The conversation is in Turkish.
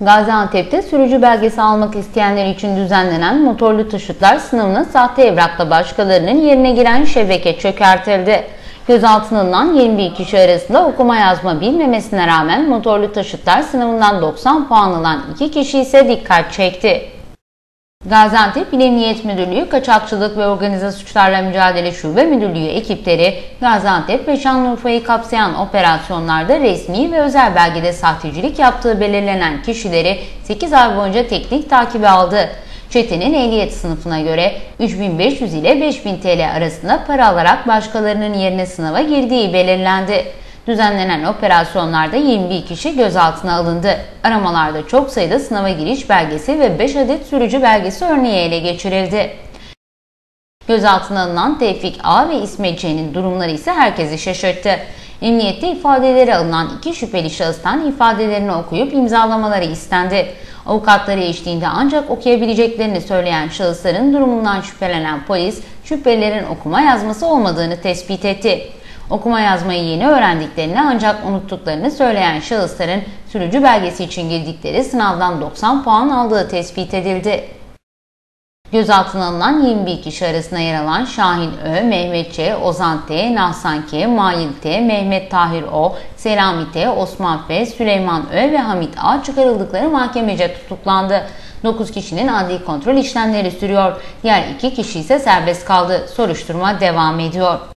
Gaziantep'te sürücü belgesi almak isteyenler için düzenlenen motorlu taşıtlar sınavına sahte evrakla başkalarının yerine giren şebeke çökertildi. Gözaltına alınan 21 kişi arasında okuma yazma bilmemesine rağmen motorlu taşıtlar sınavından 90 puan alan 2 kişi ise dikkat çekti. Gaziantep İl Emniyet Müdürlüğü Kaçakçılık ve Organize Suçlarla Mücadele Şube Müdürlüğü ekipleri Gaziantep ve Şanlıurfa'yı kapsayan operasyonlarda resmi ve özel belgede sahtecilik yaptığı belirlenen kişileri 8 ay boyunca teknik takibe aldı. Çetenin ehliyet sınıfına göre 3500 ile 5000 TL arasında para alarak başkalarının yerine sınava girdiği belirlendi. Düzenlenen operasyonlarda 21 kişi gözaltına alındı. Aramalarda çok sayıda sınava giriş belgesi ve 5 adet sürücü belgesi örneği ele geçirildi. Gözaltına alınan Tevfik A ve İsmet C'nin durumları ise herkesi şaşırttı. Emniyette ifadeleri alınan iki şüpheli şahıstan ifadelerini okuyup imzalamaları istendi. Avukatları eşliğinde ancak okuyabileceklerini söyleyen şahısların durumundan şüphelenen polis, şüphelilerin okuma yazması olmadığını tespit etti. Okuma yazmayı yeni öğrendiklerini ancak unuttuklarını söyleyen şahısların sürücü belgesi için girdikleri sınavdan 90 puan aldığı tespit edildi. Gözaltına alınan 21 kişi arasında yer alan Şahin Ö, Mehmet Ç, Ozan T, Nahsan K, Mail T, Mehmet Tahir O, Selami T, Osman F, Süleyman Ö ve Hamit A çıkarıldıkları mahkemece tutuklandı. 9 kişinin adli kontrol işlemleri sürüyor. Diğer 2 kişi ise serbest kaldı. Soruşturma devam ediyor.